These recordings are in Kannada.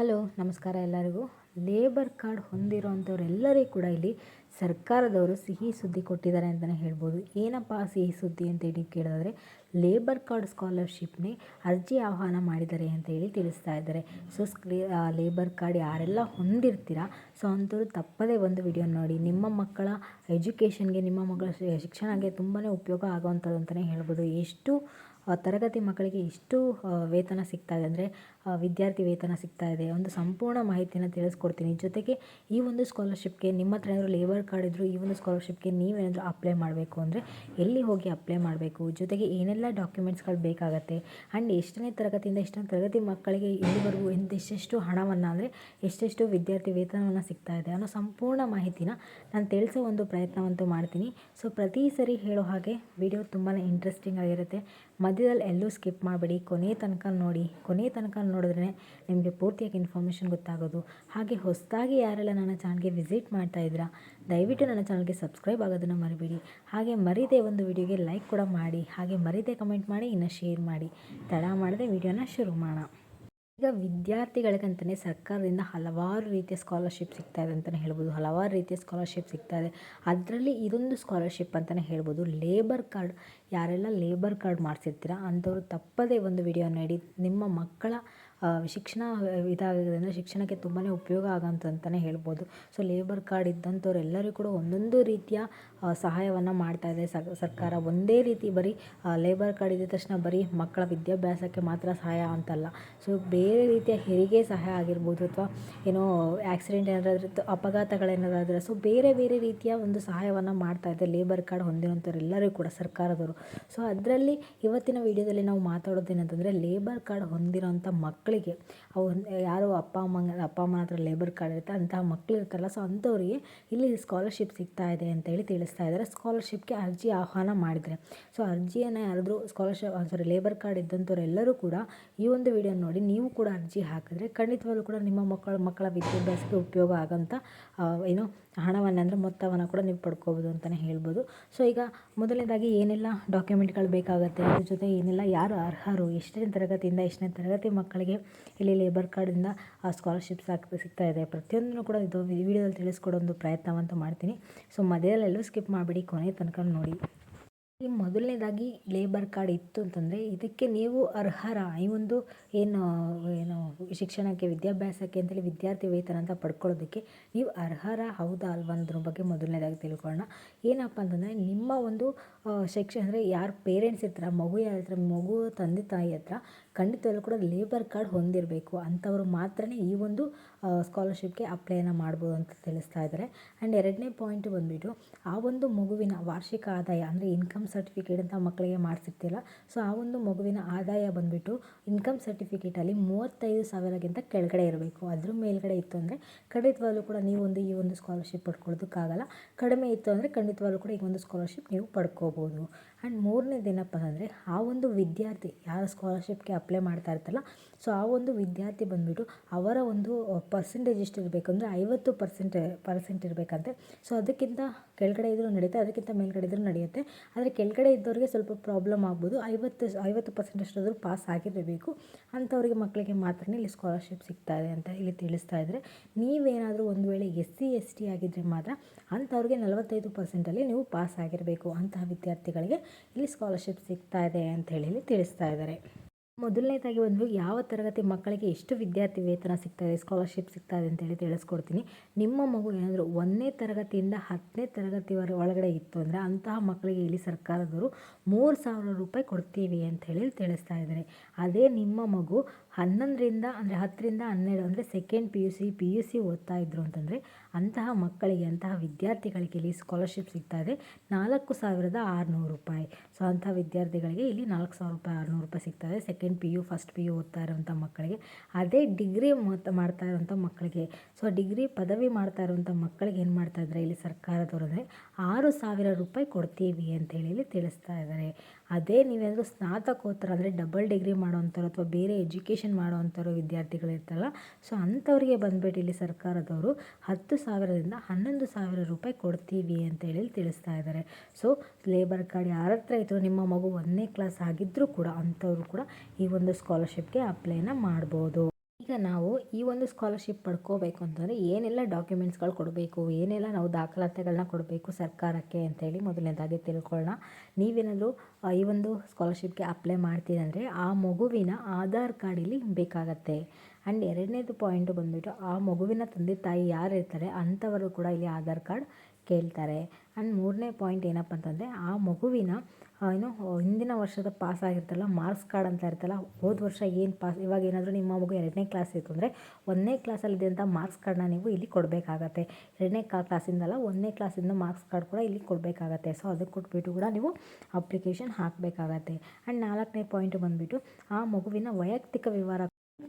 ಹಲೋ, ನಮಸ್ಕಾರ ಎಲ್ಲರಿಗೂ. ಲೇಬರ್ ಕಾರ್ಡ್ ಹೊಂದಿರೋವಂಥವ್ರೆಲ್ಲರಿಗೂ ಕೂಡ ಇಲ್ಲಿ ಸರ್ಕಾರದವರು ಸಿಹಿ ಸುದ್ದಿ ಕೊಟ್ಟಿದ್ದಾರೆ ಅಂತಲೇ ಹೇಳ್ಬೋದು. ಏನಪ್ಪ ಸಿಹಿ ಸುದ್ದಿ ಅಂತೇಳಿ ಕೇಳಿದ್ರೆ, ಲೇಬರ್ ಕಾರ್ಡ್ ಸ್ಕಾಲರ್ಶಿಪ್ನೇ ಅರ್ಜಿ ಆಹ್ವಾನ ಮಾಡಿದ್ದಾರೆ ಅಂತ ಹೇಳಿ ತಿಳಿಸ್ತಾ ಇದ್ದಾರೆ. ಸೊ ಲೇಬರ್ ಕಾರ್ಡ್ ಯಾರೆಲ್ಲ ಹೊಂದಿರ್ತೀರಾ? ಸೊ ಅಂಥವ್ರು ತಪ್ಪದೇ ಒಂದು ವಿಡಿಯೋ ನೋಡಿ. ನಿಮ್ಮ ಮಕ್ಕಳ ಎಜುಕೇಷನ್ಗೆ, ನಿಮ್ಮ ಮಕ್ಕಳ ಶಿಕ್ಷಣಕ್ಕೆ ತುಂಬಾ ಉಪಯೋಗ ಆಗುವಂಥದ್ದು ಅಂತಲೇ ಹೇಳ್ಬೋದು. ಎಷ್ಟು ತರಗತಿ ಮಕ್ಕಳಿಗೆ ಎಷ್ಟು ವೇತನ ಸಿಗ್ತಾ ಇದೆ ಅಂದರೆ ವಿದ್ಯಾರ್ಥಿ ವೇತನ ಸಿಗ್ತಾ ಇದೆ. ಒಂದು ಸಂಪೂರ್ಣ ಮಾಹಿತಿಯನ್ನು ತಿಳಿಸ್ಕೊಡ್ತೀನಿ. ಜೊತೆಗೆ ಈ ಒಂದು ಸ್ಕಾಲರ್ಶಿಪ್ಗೆ ನಿಮ್ಮ ಹತ್ರ ಏನಾದರೂ ಲೇಬರ್ ಕಾರ್ಡ್ ಇದ್ದರೂ ಈ ಒಂದು ಸ್ಕಾಲರ್ಶಿಪ್ಗೆ ನೀವೇನಾದರೂ ಅಪ್ಲೈ ಮಾಡಬೇಕು ಅಂದರೆ ಎಲ್ಲಿ ಹೋಗಿ ಅಪ್ಲೈ ಮಾಡಬೇಕು? ಜೊತೆಗೆ ಏನೆಲ್ಲ ಡಾಕ್ಯುಮೆಂಟ್ಸ್ಗಳು ಬೇಕಾಗುತ್ತೆ? ಆ್ಯಂಡ್ ಎಷ್ಟನೇ ತರಗತಿಯಿಂದ ಎಷ್ಟನೇ ತರಗತಿ ಮಕ್ಕಳಿಗೆ ಇಲ್ಲಿವರೆಗೂ ಎಂತೆಷ್ಟೆಷ್ಟು ಹಣವನ್ನು ಅಂದರೆ ಎಷ್ಟೆಷ್ಟು ವಿದ್ಯಾರ್ಥಿ ವೇತನವನ್ನು ಸಿಗ್ತಾ ಇದೆ ಅನ್ನೋ ಸಂಪೂರ್ಣ ಮಾಹಿತಿನ ನಾನು ತಿಳಿಸೋ ಒಂದು ಪ್ರಯತ್ನವಂತೂ ಮಾಡ್ತೀನಿ. ಸೊ ಪ್ರತಿ ಸರಿ ಹೇಳೋ ಹಾಗೆ ವಿಡಿಯೋ ತುಂಬಾ ಇಂಟ್ರೆಸ್ಟಿಂಗ್ ಆಗಿರುತ್ತೆ. ಮಧ್ಯದಲ್ಲಿ ಎಲ್ಲೂ ಸ್ಕಿಪ್ ಮಾಡಬೇಡಿ. ಕೊನೆ ತನಕ ನೋಡಿ. ಕೊನೆ ತನಕ ನೋಡಿದ್ರೆ ನಿಮಗೆ ಪೂರ್ತಿಯಾಗಿ ಇನ್ಫಾರ್ಮೇಷನ್ ಗೊತ್ತಾಗೋದು. ಹಾಗೆ ಹೊಸದಾಗಿ ಯಾರೆಲ್ಲ ನನ್ನ ಚಾನಲ್ಗೆ ವಿಸಿಟ್ ಮಾಡ್ತಾ ಇದ್ದೀರಾ, ದಯವಿಟ್ಟು ನನ್ನ ಚಾನಲ್ಗೆ ಸಬ್ಸ್ಕ್ರೈಬ್ ಆಗೋದನ್ನು ಮರಿಬೇಡಿ. ಹಾಗೆ ಮರಿದೇ ಒಂದು ವಿಡಿಯೋಗೆ ಲೈಕ್ ಕೂಡ ಮಾಡಿ, ಹಾಗೆ ಮರಿದೇ ಕಮೆಂಟ್ ಮಾಡಿ, ಇನ್ನು ಶೇರ್ ಮಾಡಿ. ತಡ ಮಾಡದೆ ವಿಡಿಯೋನ ಶುರು ಮಾಡೋಣ. ಈಗ ವಿದ್ಯಾರ್ಥಿಗಳಿಗಂತಲೇ ಸರ್ಕಾರದಿಂದ ಹಲವಾರು ರೀತಿಯ ಸ್ಕಾಲರ್ಶಿಪ್ ಸಿಗ್ತಾ ಇದೆ ಅಂತಲೇ ಹೇಳ್ಬೋದು. ಹಲವಾರು ರೀತಿಯ ಸ್ಕಾಲರ್ಶಿಪ್ ಸಿಗ್ತಾ ಇದೆ. ಅದರಲ್ಲಿ ಇದೊಂದು ಸ್ಕಾಲರ್ಶಿಪ್ ಅಂತಲೇ ಹೇಳ್ಬೋದು. ಲೇಬರ್ ಕಾರ್ಡ್ ಯಾರೆಲ್ಲ ಲೇಬರ್ ಕಾರ್ಡ್ ಮಾಡಿಸಿರ್ತೀರ ಅಂಥವ್ರು ತಪ್ಪದೇ ಒಂದು ವಿಡಿಯೋ ನೋಡಿ, ನಿಮ್ಮ ಮಕ್ಕಳ ಶಿಕ್ಷಣ ಇದಾಗಿರೋದ್ರಿಂದ ಶಿಕ್ಷಣಕ್ಕೆ ತುಂಬಾ ಉಪಯೋಗ ಆಗೋಂಥದ್ದು ಹೇಳ್ಬೋದು. ಸೊ ಲೇಬರ್ ಕಾರ್ಡ್ ಇದ್ದಂಥವ್ರೆಲ್ಲರೂ ಕೂಡ ಒಂದೊಂದು ರೀತಿಯ ಸಹಾಯವನ್ನು ಮಾಡ್ತಾಯಿದೆ ಸರ್ಕಾರ. ಒಂದೇ ರೀತಿ ಬರೀ ಲೇಬರ್ ಕಾರ್ಡ್ ಇದ್ದ ತಕ್ಷಣ ಬರೀ ಮಕ್ಕಳ ವಿದ್ಯಾಭ್ಯಾಸಕ್ಕೆ ಮಾತ್ರ ಸಹಾಯ ಅಂತಲ್ಲ. ಸೊ ಬೇರೆ ರೀತಿಯ ಹೆರಿಗೆ ಸಹಾಯ ಆಗಿರ್ಬೋದು ಅಥವಾ ಏನೋ ಆ್ಯಕ್ಸಿಡೆಂಟ್ ಏನಾದರೂ ಅಪಘಾತಗಳೇನಾದರೂ ಸೊ ಬೇರೆ ಬೇರೆ ರೀತಿಯ ಒಂದು ಸಹಾಯವನ್ನು ಮಾಡ್ತಾಯಿದೆ ಲೇಬರ್ ಕಾರ್ಡ್ ಹೊಂದಿರೋಂಥವ್ರೆಲ್ಲರಿಗೂ ಕೂಡ ಸರ್ಕಾರದವರು. ಸೊ ಅದರಲ್ಲಿ ಇವತ್ತಿನ ವಿಡಿಯೋದಲ್ಲಿ ನಾವು ಮಾತಾಡೋದೇನಂತಂದರೆ ಲೇಬರ್ ಕಾರ್ಡ್ ಹೊಂದಿರೋಂಥ ಮಕ್ಕಳು ಮಕ್ಕಳಿಗೆ. ಅವು ಯಾರು ಅಪ್ಪ ಅಮ್ಮ ಅಪ್ಪ ಅಮ್ಮನ ಹತ್ರ ಲೇಬರ್ ಕಾರ್ಡ್ ಇರುತ್ತೆ ಅಂತಹ ಮಕ್ಕಳು ಇರ್ತಾರಲ್ಲ ಸೊ ಅಂಥವ್ರಿಗೆ ಇಲ್ಲಿ ಸ್ಕಾಲರ್ಶಿಪ್ ಸಿಗ್ತಾ ಇದೆ ಅಂತೇಳಿ ತಿಳಿಸ್ತಾ ಇದ್ದಾರೆ. ಸ್ಕಾಲರ್ಶಿಪ್ಗೆ ಅರ್ಜಿ ಆಹ್ವಾನ ಮಾಡಿದರೆ. ಸೊ ಅರ್ಜಿಯನ್ನು ಯಾರಾದರೂ ಸ್ಕಾಲರ್ಶಿಪ್ ಸಾರಿ ಲೇಬರ್ ಕಾರ್ಡ್ ಇದ್ದಂಥವ್ರೆಲ್ಲರೂ ಕೂಡ ಈ ಒಂದು ವಿಡಿಯೋ ನೋಡಿ, ನೀವು ಕೂಡ ಅರ್ಜಿ ಹಾಕಿದ್ರೆ ಖಂಡಿತವಾಗ್ಲೂ ಕೂಡ ನಿಮ್ಮ ಮಕ್ಕಳ ಮಕ್ಕಳ ವಿದ್ಯಾಭ್ಯಾಸಕ್ಕೆ ಉಪಯೋಗ ಆಗೋಂಥ ಏನು, ಹಣವನ್ನು ಅಂದರೆ ಮೊತ್ತವನ್ನು ಕೂಡ ನೀವು ಪಡ್ಕೋಬೋದು ಅಂತಲೇ ಹೇಳ್ಬೋದು. ಸೊ ಈಗ ಮೊದಲನೇದಾಗಿ ಏನೆಲ್ಲ ಡಾಕ್ಯುಮೆಂಟ್ಗಳು ಬೇಕಾಗುತ್ತೆ? ಅದ್ರ ಜೊತೆ ಏನೆಲ್ಲ, ಯಾರು ಅರ್ಹರು? ಎಷ್ಟನೇ ತರಗತಿಯಿಂದ ಎಷ್ಟನೇ ತರಗತಿ ಮಕ್ಕಳಿಗೆ ಇಲ್ಲಿ ಲೇಬರ್ ಕಾರ್ಡಿಂದ ಸ್ಕಾಲರ್‌ಶಿಪ್ ಆಗ್ತಾ ಸಿಗ್ತಾ ಇದೆ. ಪ್ರತಿಯೊಂದನ್ನು ಕೂಡ ಇದು ವಿಡಿಯೋದಲ್ಲಿ ತಿಳಿಸ್ಕೊಡೋ ಒಂದು ಪ್ರಯತ್ನವಂತೂ ಮಾಡ್ತೀನಿ. ಸೊ ಮಧ್ಯದಲ್ಲೆಲ್ಲೂ ಸ್ಕಿಪ್ ಮಾಡಿಬಿಡಿ, ಕೊನೆ ತನಕ ನೋಡಿ. ಮೊದಲನೇದಾಗಿ ಲೇಬರ್ ಕಾರ್ಡ್ ಇತ್ತು ಅಂತಂದರೆ ಇದಕ್ಕೆ ನೀವು ಅರ್ಹರ ಈ ಒಂದು ಏನು ಏನು ಶಿಕ್ಷಣಕ್ಕೆ, ವಿದ್ಯಾಭ್ಯಾಸಕ್ಕೆ ಅಂತೇಳಿ ವಿದ್ಯಾರ್ಥಿ ವೇತನ ಅಂತ ಪಡ್ಕೊಳ್ಳೋದಕ್ಕೆ ನೀವು ಅರ್ಹರ ಹೌದಾ ಅಲ್ವಾ ಅನ್ನೋದ್ರ ಬಗ್ಗೆ ಮೊದಲನೇದಾಗಿ ತಿಳ್ಕೊಳ್ಳೋಣ. ಏನಪ್ಪ ಅಂತಂದರೆ ನಿಮ್ಮ ಒಂದು ಶಿಕ್ಷಣ ಅಂದರೆ ಯಾರು ಪೇರೆಂಟ್ಸ್ ಇರ್ತಾರೆ, ಮಗು ಯಾರ ಹತ್ರ ಮಗು ತಂದೆ ತಾಯಿ ಹತ್ರ ಖಂಡಿತವಾಗ್ಲೂ ಕೂಡ ಲೇಬರ್ ಕಾರ್ಡ್ ಹೊಂದಿರಬೇಕು. ಅಂಥವ್ರು ಮಾತ್ರನೇ ಈ ಒಂದು ಸ್ಕಾಲರ್ಶಿಪ್ಗೆ ಅಪ್ಲೈನ ಮಾಡ್ಬೋದು ಅಂತ ತಿಳಿಸ್ತಾ ಇದ್ದಾರೆ ಆ್ಯಂಡ್ ಎರಡನೇ ಪಾಯಿಂಟ್ ಬಂದುಬಿಟ್ಟು, ಆ ಒಂದು ಮಗುವಿನ ವಾರ್ಷಿಕ ಆದಾಯ, ಅಂದರೆ ಇನ್ಕಮ್ ಸರ್ಟಿಫಿಕೇಟ್ ಅಂತ ಮಕ್ಕಳಿಗೆ ಮಾಡಿಸಿರ್ತಿಲ್ಲ ಸೊ ಆ ಒಂದು ಮಗುವಿನ ಆದಾಯ ಬಂದುಬಿಟ್ಟು ಇನ್ಕಮ್ ಸರ್ಟಿಫಿಕೇಟಲ್ಲಿ ಮೂವತ್ತೈದು ಸಾವಿರಕ್ಕಿಂತ ಕೆಳಗಡೆ ಇರಬೇಕು. ಅದ್ರ ಮೇಲ್ಗಡೆ ಇತ್ತು ಅಂದರೆ ಖಂಡಿತವಾಗ್ಲೂ ಕೂಡ ನೀವು ಒಂದು ಈ ಒಂದು ಸ್ಕಾಲರ್ಶಿಪ್ ಪಡ್ಕೊಳ್ಳೋದಕ್ಕಾಗಲ್ಲ. ಕಡಿಮೆ ಇತ್ತು ಅಂದರೆ ಖಂಡಿತವಾಗ್ಲೂ ಕೂಡ ಈ ಒಂದು ಸ್ಕಾಲರ್ಶಿಪ್ ನೀವು ಪಡ್ಕೋಬೋದು. ಆ್ಯಂಡ್ ಮೂರನೇದೇನಪ್ಪ ಅಂದರೆ ಆ ಒಂದು ವಿದ್ಯಾರ್ಥಿ ಯಾರು ಸ್ಕಾಲರ್ಶಿಪ್ಗೆ ಅಪ್ಲೈ ಮಾಡ್ತಾ ಇರ್ತಲ್ಲ ಸೊ ಆ ಒಂದು ವಿದ್ಯಾರ್ಥಿ ಬಂದುಬಿಟ್ಟು ಅವರ ಒಂದು ಪರ್ಸೆಂಟೇಜ್ ಎಷ್ಟು ಇರಬೇಕು ಅಂದರೆ ಐವತ್ತು ಪರ್ಸೆಂಟ್ ಪರ್ಸೆಂಟ್ ಇರಬೇಕಂತೆ. ಸೊ ಅದಕ್ಕಿಂತ ಕೆಳಗಡೆ ಇದ್ದರೂ ನಡೆಯುತ್ತೆ ಅದಕ್ಕಿಂತ ಮೇಲ್ಗಡೆ ಇದ್ದರೂ ನಡೆಯುತ್ತೆ. ಆದರೆ ಕೆಳಗಡೆ ಇದ್ದವರಿಗೆ ಸ್ವಲ್ಪ ಪ್ರಾಬ್ಲಮ್ ಆಗ್ಬೋದು. ಐವತ್ತು ಐವತ್ತು ಪರ್ಸೆಂಟ್ ಅಷ್ಟಾದರೂ ಪಾಸ್ ಆಗಿರಬೇಕು. ಅಂಥವ್ರಿಗೆ ಮಕ್ಕಳಿಗೆ ಮಾತ್ರ ಇಲ್ಲಿ ಸ್ಕಾಲರ್ಶಿಪ್ ಸಿಗ್ತಾ ಇದೆ ಅಂತ ಇಲ್ಲಿ ತಿಳಿಸ್ತಾ ಇದ್ದರೆ. ನೀವೇನಾದರೂ ಒಂದು ವೇಳೆ ಎಸ್ ಸಿ ಎಸ್ ಟಿ ಆಗಿದ್ದರೆ ಮಾತ್ರ ಅಂಥವ್ರಿಗೆ ನಲವತ್ತೈದು ಪರ್ಸೆಂಟಲ್ಲಿ ನೀವು ಪಾಸ್ ಆಗಿರಬೇಕು ಅಂತಹ ವಿದ್ಯಾರ್ಥಿಗಳಿಗೆ ಇಲ್ಲಿ ಸ್ಕಾಲರ್ಶಿಪ್ ಸಿಗ್ತಾ ಇದೆ ಅಂತ ಹೇಳಿ ತಿಳಿಸ್ತಾ ಇದ್ದಾರೆ. ಮೊದಲನೇದಾಗಿ ಒಂದು ಯಾವ ತರಗತಿ ಮಕ್ಕಳಿಗೆ ಎಷ್ಟು ವಿದ್ಯಾರ್ಥಿ ವೇತನ ಸಿಗ್ತಾ ಇದೆ ಸ್ಕಾಲರ್ಶಿಪ್ ಸಿಗ್ತಾಯಿದೆ ಅಂತೇಳಿ ತಿಳಿಸ್ಕೊಡ್ತೀನಿ. ನಿಮ್ಮ ಮಗು ಏನಾದರೂ ಒಂದನೇ ತರಗತಿಯಿಂದ ಹತ್ತನೇ ತರಗತಿವರೆ ಒಳಗಡೆ ಇತ್ತು ಅಂದರೆ ಅಂತಹ ಮಕ್ಕಳಿಗೆ ಇಲ್ಲಿ ಸರ್ಕಾರದವರು ಮೂರು ಸಾವಿರ ರೂಪಾಯಿ ಕೊಡ್ತೀವಿ ಅಂತ ಹೇಳಿ ತಿಳಿಸ್ತಾ ಇದ್ದಾರೆ. ಅದೇ ನಿಮ್ಮ ಮಗು ಹನ್ನೊಂದರಿಂದ ಅಂದರೆ ಹತ್ತರಿಂದ ಹನ್ನೆರಡು ಅಂದರೆ second P U C P U C ಓದ್ತಾ ಇದ್ರು ಅಂತಂದರೆ ಅಂತಹ ಮಕ್ಕಳಿಗೆ, ಅಂತಹ ವಿದ್ಯಾರ್ಥಿಗಳಿಗೆ ಇಲ್ಲಿ ಸ್ಕಾಲರ್ಶಿಪ್ ಸಿಗ್ತಾ ಇದೆ. ನಾಲ್ಕು ಸಾವಿರದ ಆರುನೂರು ರೂಪಾಯಿ. ಸೊ ಅಂಥ ವಿದ್ಯಾರ್ಥಿಗಳಿಗೆ ಇಲ್ಲಿ ನಾಲ್ಕು ಸಾವಿರ ರೂಪಾಯಿ, ಆರುನೂರು ರೂಪಾಯಿ ಸಿಗ್ತಾ ಇದೆ. Second P U first P U ಓದ್ತಾ ಇರೋಂಥ ಮಕ್ಕಳಿಗೆ. ಅದೇ ಡಿಗ್ರಿ ಮಾಡ್ತಾ ಇರುವಂಥ ಮಕ್ಕಳಿಗೆ. ಸೊ ಡಿಗ್ರಿ ಪದವಿ ಮಾಡ್ತಾ ಇರುವಂಥ ಮಕ್ಕಳಿಗೆ ಏನು ಮಾಡ್ತಾ ಇದ್ದಾರೆ ಇಲ್ಲಿ ಸರ್ಕಾರದವರು ಅಂದರೆ ಆರು ಸಾವಿರ ರೂಪಾಯಿ ಕೊಡ್ತೀವಿ ಅಂತ ಹೇಳಿ ಇಲ್ಲಿ ತಿಳಿಸ್ತಾ ಇದ್ದಾರೆ. ಅದೇ ನೀವೇನಾದರೂ ಸ್ನಾತಕೋತ್ತರ ಅಂದರೆ ಡಬಲ್ ಡಿಗ್ರಿ ಮಾಡೋವಂಥವ್ರು ಅಥವಾ ಬೇರೆ ಎಜುಕೇಷನ್ ಮಾಡೋವಂಥವ್ರು ವಿದ್ಯಾರ್ಥಿಗಳು ಇರ್ತಾರಲ್ಲ ಸೊ ಅಂಥವ್ರಿಗೆ ಬಂದ್ಬಿಟ್ಟು ಇಲ್ಲಿ ಸರ್ಕಾರದವರು ಹತ್ತು ಸಾವಿರದಿಂದ ಹನ್ನೊಂದು ಸಾವಿರ ರೂಪಾಯಿ ಕೊಡ್ತೀವಿ ಅಂತ ಹೇಳಿ ತಿಳಿಸ್ತಾ ಇದ್ದಾರೆ. ಸೊ ಲೇಬರ್ ಕಾರ್ಡ್ ಯಾರ ಹತ್ರ ಇತ್ತು ನಿಮ್ಮ ಮಗು ಒಂದನೇ ಕ್ಲಾಸ್ ಆಗಿದ್ದರೂ ಕೂಡ ಅಂಥವ್ರು ಕೂಡ ಈ ಒಂದು ಸ್ಕಾಲರ್ಶಿಪ್ಗೆ ಅಪ್ಲೈನ ಮಾಡ್ಬೋದು. ನಾವು ಈ ಒಂದು ಸ್ಕಾಲರ್ಶಿಪ್ ಪಡ್ಕೋಬೇಕು ಅಂತಂದರೆ ಏನೆಲ್ಲ ಡಾಕ್ಯುಮೆಂಟ್ಸ್ಗಳು ಕೊಡಬೇಕು, ಏನೆಲ್ಲ ನಾವು ದಾಖಲಾತಿಗಳನ್ನ ಕೊಡಬೇಕು ಸರ್ಕಾರಕ್ಕೆ ಅಂತೇಳಿ ಮೊದಲನೇದಾಗಿ ತಿಳ್ಕೊಳ್ಳೋಣ. ನೀವೇನಾದರೂ ಈ ಒಂದು ಸ್ಕಾಲರ್ಶಿಪ್ಗೆ ಅಪ್ಲೈ ಮಾಡ್ತೀರಂದರೆ ಆ ಮಗುವಿನ ಆಧಾರ್ ಕಾರ್ಡ್ ಇಲ್ಲಿ ಬೇಕಾಗತ್ತೆ. ಆ್ಯಂಡ್ ಎರಡನೇದು ಪಾಯಿಂಟ್ ಬಂದುಬಿಟ್ಟು ಆ ಮಗುವಿನ ತಂದೆ ತಾಯಿ ಯಾರು ಇರ್ತಾರೆ ಅಂಥವರು ಕೂಡ ಇಲ್ಲಿ ಆಧಾರ್ ಕಾರ್ಡ್ ಕೇಳ್ತಾರೆ. ಆ್ಯಂಡ್ ಮೂರನೇ ಪಾಯಿಂಟ್ ಏನಪ್ಪ ಅಂತಂದರೆ, ಆ ಮಗುವಿನ ಏನು ಹಿಂದಿನ ವರ್ಷದ ಪಾಸ್ ಆಗಿರ್ತಲ್ಲ ಮಾರ್ಕ್ಸ್ ಕಾರ್ಡ್ ಅಂತ ಇರ್ತಲ್ಲ ಹೋದ ವರ್ಷ ಏನು ಪಾಸ್ ಇವಾಗ ಏನಾದರೂ ನಿಮ್ಮ ಮಗು ಎರಡನೇ ಕ್ಲಾಸ್ ಇತ್ತು ಅಂದರೆ, ಒಂದನೇ ಕ್ಲಾಸಲ್ಲಿದ್ದಂಥ ಮಾರ್ಕ್ಸ್ ಕಾರ್ಡನ್ನ ನೀವು ಇಲ್ಲಿ ಕೊಡಬೇಕಾಗತ್ತೆ. ಎರಡನೇ ಕ್ಲಾಸಿಂದಲ್ಲ ಒಂದನೇ ಕ್ಲಾಸಿಂದ ಮಾರ್ಕ್ಸ್ ಕಾರ್ಡ್ ಕೂಡ ಇಲ್ಲಿ ಕೊಡಬೇಕಾಗತ್ತೆ. ಸೊ ಅದಕ್ಕೆ ಕೊಟ್ಬಿಟ್ಟು ಕೂಡ ನೀವು ಅಪ್ಲಿಕೇಶನ್ ಹಾಕಬೇಕಾಗತ್ತೆ. ಆ್ಯಂಡ್ ನಾಲ್ಕನೇ ಪಾಯಿಂಟ್ ಬಂದುಬಿಟ್ಟು, ಆ ಮಗುವಿನ ವೈಯಕ್ತಿಕ ವಿವರ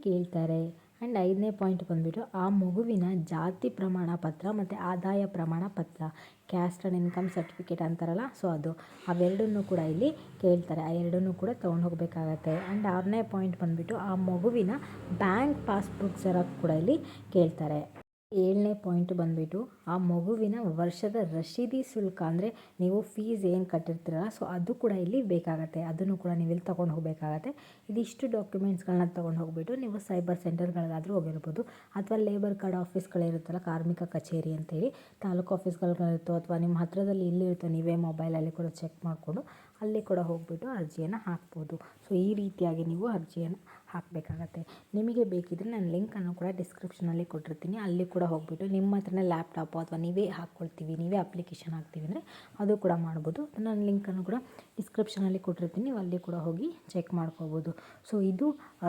ಕೇಳ್ತಾರೆ. ಆ್ಯಂಡ್ ಐದನೇ ಪಾಯಿಂಟ್ ಬಂದುಬಿಟ್ಟು, ಆ ಮಗುವಿನ ಜಾತಿ ಪ್ರಮಾಣ ಪತ್ರ ಮತ್ತು ಆದಾಯ ಪ್ರಮಾಣ ಪತ್ರ ಕ್ಯಾಸ್ಟ್ ಆ್ಯಂಡ್ ಇನ್ಕಮ್ ಸರ್ಟಿಫಿಕೇಟ್ ಅಂತಾರಲ್ಲ ಸೊ ಅದು. ಅವೆರಡನ್ನೂ ಕೂಡ ಇಲ್ಲಿ ಕೇಳ್ತಾರೆ. ಆ ಎರಡನ್ನೂ ಕೂಡ ತೊಗೊಂಡು ಹೋಗಬೇಕಾಗತ್ತೆ. ಆ್ಯಂಡ್ ಆರನೇ ಪಾಯಿಂಟ್ ಬಂದುಬಿಟ್ಟು, ಆ ಮಗುವಿನ ಬ್ಯಾಂಕ್ ಪಾಸ್ಬುಕ್ ಜೆರಾಕ್ಸ್ ಕೂಡ ಇಲ್ಲಿ ಕೇಳ್ತಾರೆ. ಏಳನೇ ಪಾಯಿಂಟ್ ಬಂದುಬಿಟ್ಟು ಆ ಮಗುವಿನ ವರ್ಷದ ರಶೀದಿ ಶುಲ್ಕ ಅಂದರೆ ನೀವು ಫೀಸ್ ಏನು ಕಟ್ಟಿರ್ತೀರಲ್ಲ ಸೊ ಅದು ಕೂಡ ಇಲ್ಲಿ ಬೇಕಾಗತ್ತೆ. ಅದನ್ನು ಕೂಡ ನೀವು ಇಲ್ಲಿ ತೊಗೊಂಡು ಹೋಗಬೇಕಾಗತ್ತೆ. ಇದಿಷ್ಟು ಡಾಕ್ಯುಮೆಂಟ್ಸ್ಗಳನ್ನ ತೊಗೊಂಡು ಹೋಗ್ಬಿಟ್ಟು ನೀವು ಸೈಬರ್ ಸೆಂಟರ್ಗಳಿಗಾದರೂ ಹೋಗಿರ್ಬೋದು. ಅಥವಾ ಲೇಬರ್ ಕಾರ್ಡ್ ಆಫೀಸ್ಗಳಿರುತ್ತಲ್ಲ ಕಾರ್ಮಿಕ ಕಚೇರಿ ಅಂತೇಳಿ, ತಾಲೂಕು ಆಫೀಸ್ಗಳಿರುತ್ತೋ ಅಥವಾ ನಿಮ್ಮ ಹತ್ತಿರದಲ್ಲಿ ಇಲ್ಲಿರುತ್ತೋ ನೀವೇ ಮೊಬೈಲಲ್ಲಿ ಕೂಡ ಚೆಕ್ ಮಾಡಿಕೊಂಡು ಅಲ್ಲಿ ಕೂಡ ಹೋಗಿಬಿಟ್ಟು ಅರ್ಜಿಯನ್ನು ಹಾಕ್ಬೋದು. ಸೊ ಈ ರೀತಿಯಾಗಿ ನೀವು ಅರ್ಜಿಯನ್ನು ಹಾಕಬೇಕಾಗತ್ತೆ. ನಿಮಗೆ ಬೇಕಿದ್ದರೆ ನಾನು ಲಿಂಕನ್ನು ಕೂಡ ಡಿಸ್ಕ್ರಿಪ್ಷನಲ್ಲಿ ಕೊಟ್ಟಿರ್ತೀನಿ. ಅಲ್ಲಿ ಕೂಡ ಹೋಗಿಬಿಟ್ಟು ನಿಮ್ಮ ಹತ್ರನೇ ಲ್ಯಾಪ್ಟಾಪು ಅಥವಾ ನೀವೇ ಹಾಕ್ಕೊಳ್ತೀವಿ ನೀವೇ ಅಪ್ಲಿಕೇಶನ್ ಹಾಕ್ತೀವಿ ಅಂದರೆ ಅದು ಕೂಡ ಮಾಡ್ಬೋದು. ನಾನು ಲಿಂಕನ್ನು ಕೂಡ ಡಿಸ್ಕ್ರಿಪ್ಷನಲ್ಲಿ ಕೊಟ್ಟಿರ್ತೀನಿ. ನೀವು ಅಲ್ಲಿ ಕೂಡ ಹೋಗಿ ಚೆಕ್ ಮಾಡ್ಕೋಬೋದು. ಸೊ ಇದು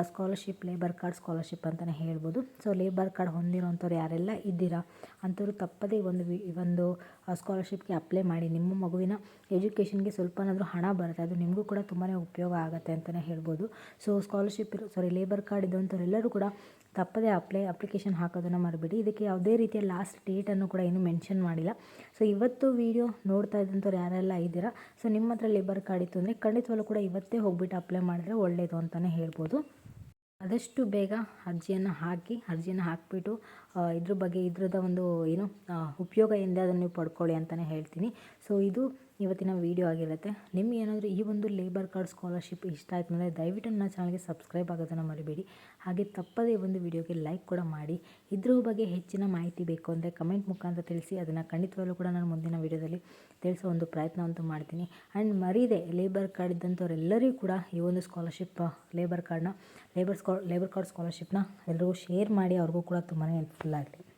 ಸ್ಕಾಲರ್ಶಿಪ್ ಲೇಬರ್ ಕಾರ್ಡ್ ಸ್ಕಾಲರ್ಶಿಪ್ ಅಂತಲೇ ಹೇಳ್ಬೋದು. ಸೊ ಲೇಬರ್ ಕಾರ್ಡ್ ಹೊಂದಿರೋಂಥವ್ರು ಯಾರೆಲ್ಲ ಇದ್ದೀರಾ? ಅಂಥವ್ರು ತಪ್ಪದೇ ಒಂದು ವಿ, ಒಂದು ಸ್ಕಾಲರ್ಶಿಪ್ಗೆ ಅಪ್ಲೈ ಮಾಡಿ. ನಿಮ್ಮ ಮಗುವಿನ ಎಜುಕೇಷನ್ಗೆ ಸ್ವಲ್ಪನಾದರೂ ಹಣ ಬರುತ್ತೆ. ಅದು ನಿಮಗೂ ಕೂಡ ತುಂಬಾ ಉಪಯೋಗ ಆಗುತ್ತೆ ಅಂತಲೇ ಹೇಳ್ಬೋದು. ಸೊ ಸ್ಕಾಲರ್ಶಿಪ್ ಇರೋ ಸಾರಿ ಲೇಬರ್ ಕಾರ್ಡ್ ಇದ್ದಂಥವ್ರೆಲ್ಲರೂ ಕೂಡ ತಪ್ಪದೇ ಅಪ್ಲೈ ಅಪ್ಲಿಕೇಶನ್ ಹಾಕೋದನ್ನು ಮಾಡಿಬಿಡಿ ಇದಕ್ಕೆ ಯಾವುದೇ ರೀತಿಯ ಲಾಸ್ಟ್ ಡೇಟನ್ನು ಕೂಡ ಏನು ಮೆನ್ಷನ್ ಮಾಡಿಲ್ಲ. ಸೊ ಇವತ್ತು ವೀಡಿಯೋ ನೋಡ್ತಾ ಇದ್ದಂಥವ್ರು ಯಾರೆಲ್ಲ ಇದ್ದೀರಾ? ಸೊ ನಿಮ್ಮ ಹತ್ರ ಲೇಬರ್ ಕಾರ್ಡ್ ಇತ್ತು ಅಂದರೆ ಖಂಡಿತವಾಗ್ಲೂ ಕೂಡ ಇವತ್ತೇ ಹೋಗ್ಬಿಟ್ಟು ಅಪ್ಲೈ ಮಾಡಿದ್ರೆ ಒಳ್ಳೆಯದು ಅಂತಲೇ ಹೇಳ್ಬೋದು. ಆದಷ್ಟು ಬೇಗ ಅರ್ಜಿಯನ್ನು ಹಾಕಿ, ಅರ್ಜಿಯನ್ನು ಹಾಕಿಬಿಟ್ಟು ಇದ್ರ ಬಗ್ಗೆ ಇದ್ರದ ಒಂದು, ಏನು ಉಪಯೋಗ ಏನಿದೆ ಅದನ್ನು ನೀವು ಪಡ್ಕೊಳ್ಳಿ ಅಂತಲೇ ಹೇಳ್ತೀನಿ. ಸೊ ಇದು ಇವತ್ತಿನ ವೀಡಿಯೋ ಆಗಿರುತ್ತೆ. ನಿಮ್ಗೆ ಏನಾದರೂ ಈ ಒಂದು ಲೇಬರ್ ಕಾರ್ಡ್ ಸ್ಕಾಲರ್ಶಿಪ್ ಇಷ್ಟ ಆಯ್ತು ಅಂದರೆ ದಯವಿಟ್ಟು ನನ್ನ ಚಾನಲ್ಗೆ ಸಬ್ಸ್ಕ್ರೈಬ್ ಆಗೋದನ್ನು ಮರಿಬೇಡಿ. ಹಾಗೆ ತಪ್ಪದೇ ಒಂದು ವಿಡಿಯೋಗೆ ಲೈಕ್ ಕೂಡ ಮಾಡಿ. ಇದ್ರ ಬಗ್ಗೆ ಹೆಚ್ಚಿನ ಮಾಹಿತಿ ಬೇಕು ಅಂದರೆ ಕಮೆಂಟ್ ಮುಖಾಂತರ ತಿಳಿಸಿ. ಅದನ್ನು ಖಂಡಿತವಾಗಲೂ ಕೂಡ ನಾನು ಮುಂದಿನ ವೀಡಿಯೋದಲ್ಲಿ ತಿಳಿಸೋ ಒಂದು ಪ್ರಯತ್ನವಂತೂ ಮಾಡ್ತೀನಿ. ಆ್ಯಂಡ್ ಮರೀದೆ ಲೇಬರ್ ಕಾರ್ಡ್ ಇದ್ದಂಥವ್ರೆಲ್ಲರಿಗೂ ಕೂಡ ಈ ಒಂದು ಸ್ಕಾಲರ್ಶಿಪ್ ಲೇಬರ್ ಕಾರ್ಡ್ನ ಲೇಬರ್ ಸ್ಕಾ ಲೇಬರ್ ಕಾರ್ಡ್ ಸ್ಕಾಲರ್ಶಿಪ್ನ ಎಲ್ರಿಗೂ ಶೇರ್ ಮಾಡಿ. ಅವ್ರಿಗೂ ಕೂಡ ತುಂಬಾ lágrimas.